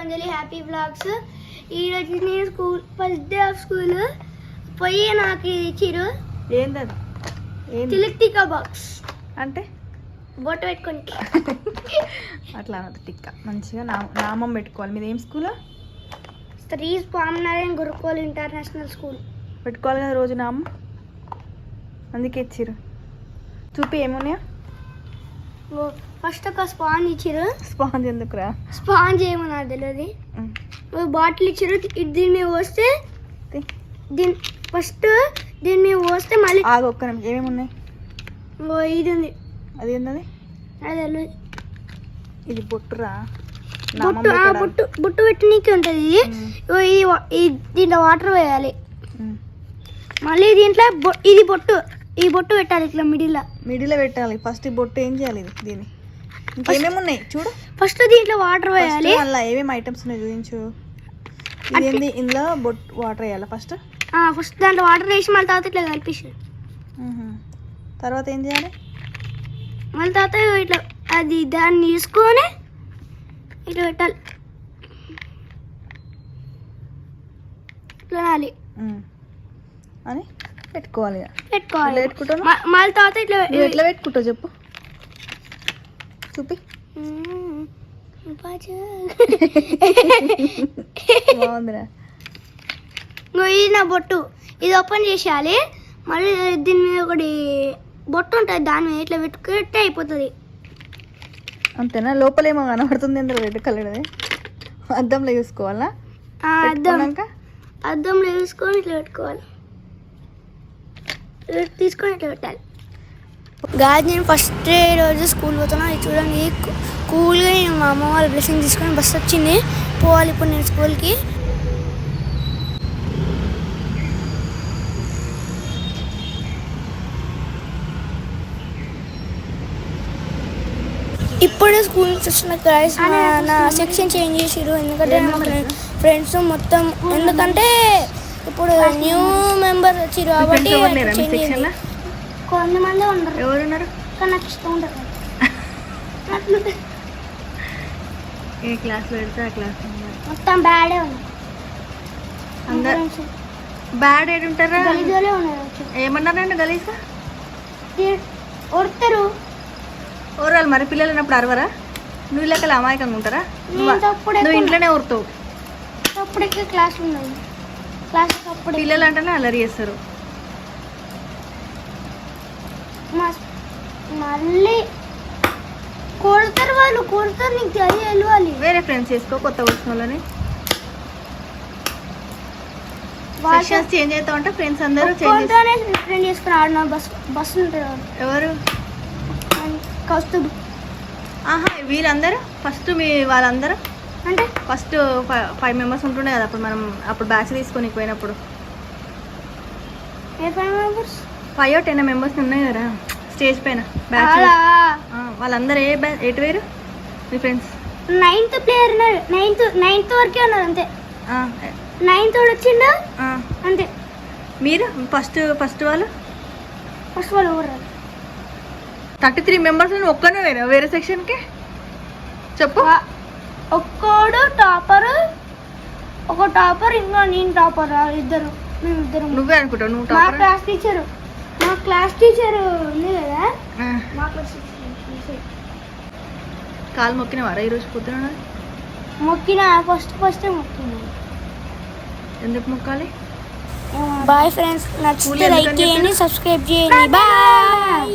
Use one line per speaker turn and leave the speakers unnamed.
అంజలి happy blogs ఈరోజు నేను school first day of school పోయి నాకు ఇది ఇచ్చిరు
ఏందది? ఏంది?
తిలిక్తికా బాక్స్.
అంటే?
బొట్టు పెట్టుకొని.
అట్లా అనదు టిక్క. మంచిగా నామం పెట్టుకోవాలి. మీది ఏం school?
Shri Swaminarayan Gurukul international school.
పెట్టుకోవాలి కదా రోజు నామం? అందుకే ఇచ్చిర్రు. చూపి ఏమున్నాయా?
ఫస్ట్ ఒక స్పాంజ్ ఇచ్చిరు
స్పాంజ్ ఎందుకురా?
స్పాంజ్ ఏమో నాకు తెలియదు. ఓ బాటిల్ ఇచ్చిరు ఇది దీని మీద పోస్తే. దీని ఫస్ట్ దీని మీద పోస్తే మళ్ళీ
ఆగు ఒక్క నిమిషం. ఏమేమి ఉన్నాయి
ఓ ఇది ఉంది
అది ఏంటది
అది తెలియదు
ఇది బొట్టురా?
బుట్టు. బుట్టు బుట్టు పెట్టనీకి ఉంటుంది. ఇది దీంట్లో వాటర్ వేయాలి. మళ్ళీ దీంట్లో ఇది బొట్టు. ఈ బొట్టు పెట్టాలి ఇట్లా మిడిల్లో.
మిడిలో పెట్టాలి. ఫస్ట్ ఈ బొట్టు ఏం చేయాలి దీన్ని. ఇంకేమేమి ఉన్నాయి? చూడు.
ఫస్ట్ దీంట్లో వాటర్ వేయాలి.
అలా ఏమేమి ఐటమ్స్ ఉన్నాయి చూపించు. ఇది ఏంది? ఇందులో బొట్ వాటర్ వేయాలి ఫస్ట్?
ఫస్ట్ దాంట్లో వాటర్ వేసి మళ్ళీ తర్వాత ఇట్లా కలిపేసి.
తర్వాత ఏం చేయాలి?
మళ్ళీ తర్వాత ఇట్లా అది దాన్ని తీసుకొని ఇట్లా పెట్టాలి. ఇట్లా.
అని? పెట్టుకోవాలి.
పెట్టుకోవాలి. మళ్ళీ తర్వాత ఇట్లా
ఎట్లా పెట్టుకుంటావు చెప్పు. చూపి. బాగుందిరా.
ఇది నా బొట్టు. ఇది ఓపెన్ చేసేయాలి. మళ్ళీ దీని మీద ఒకటి బొట్టు ఉంటుంది. దాని మీద ఇట్లా పెట్టుకుంటే అయిపోతుంది.
అంతేనా? లోపల ఏమో కనబడుతుంది ఎందుకు రెడ్ కలర్ అద్దంలో చూసుకోవాలా
అద్దం. అద్దంలో తీసుకొని ఇట్లా పెట్టుకోవాలి. తీసుకొని పెట్టాలి. గాజు నేను ఫస్ట్ రోజు స్కూల్ పోతున్నా. ఇది చూడండి కూల్గా నేను మా అమ్మ వాళ్ళ బ్లెస్సింగ్ తీసుకొని బస్ వచ్చింది. పోవాలి ఇప్పుడు నేను స్కూల్కి ఇప్పుడు స్కూల్ నుంచి వచ్చిన గైస్ నా సెక్షన్ చేంజ్ చేసిరు ఎందుకంటే నా ఫ్రెండ్స్ మొత్తం ఎందుకంటే ఇప్పుడు న్యూ మెంబర్ వచ్చిరు కాబట్టి
ఎవరు?
కొంతమంది ఉండరు.
ఎవరున్నారు?
కానీ నాకు ఇష్టం ఉండదు. అట్లా
ఏ క్లాస్ పెడితే ఆ క్లాస్
మొత్తం బ్యాడే ఉంది.
అందరు బ్యాడ్ ఏడు ఉంటారా?
గలీజోలే ఉన్నారు
ఏమన్నారండి గలీసా
ఒడతారు.
ఊరాలు మరి పిల్లలు ఉన్నప్పుడు అరవరా? నువ్వు లెక్కలు అమాయకంగా ఉంటారా? నువ్వు- ఇంట్లోనే ఊరుతావు
అప్పుడే క్లాస్ ఉన్నది క్లాస్ అప్పుడే
పిల్లలు అంటేనే అల్లరి చేస్తారు.
మళ్ళీ కొడతారు వాళ్ళు కొడతారు నీకు తెలియ వెళ్ళాలి
వేరే ఫ్రెండ్స్ చేసుకో కొత్త వచ్చిన వాళ్ళని.
వాళ్ళ
సెక్షన్స్ చేంజ్ అవుతా ఉంటే ఫ్రెండ్స్ అందరూ చేంజ్
ఫ్రెండ్ చేసుకుని ఆడిన బస్ బస్సు ఉంటుంది
ఎవరు?
కౌస్తుభ్
ఆహా వీళ్ళందరూ? ఫస్ట్ మీ వాళ్ళందరూ?
అంటే
ఫస్ట్ ఫైవ్ మెంబర్స్ ఉంటుండే కదా అప్పుడు మనం అప్పుడు బ్యాచ్ తీసుకొని పోయినప్పుడు.
ఫైవ్
టెన్ మెంబర్స్ ఉన్నాయి కదా స్టేజ్ పైన బ్యాచ్ వాళ్ళందరూ ఏ బ్యా ఎటు వేరు? మీ friends
ninth player ninth ninth వరకే ఉన్నారు అంతే. నైన్త్ వాడు వచ్చిండు? అంతే.
మీరు? ఫస్ట్ ఫస్ట్ వాళ్ళు?
ఫస్ట్ వాళ్ళు ఊర్రారు
థర్టీ త్రీ మెంబర్స్ ఒక్కనే వేరే? వేరే సెక్షన్కి చెప్పు.
ఒక్కోడు టాపర్ ఒక టాపర్ ఇంకా నేను టాపర్ ఇద్దరు మేము ఇద్దరు
నువ్వే అనుకుంటావు నువ్వు
మా
టాపర్?
క్లాస్ టీచర్ మా క్లాస్ టీచర్ ఉంది కదా? మా క్లాస్ టీచర్.
కాలు మొక్కినవారా ఈరోజు పొద్దున?
మొక్కిన ఫస్ట్ ఫస్ట్ మొక్కిన
ఎందుకు మొక్కాలి?
బాయ్ ఫ్రెండ్స్ నచ్చితే లైక్ చేయండి సబ్స్క్రైబ్ చేయండి. బాయ్!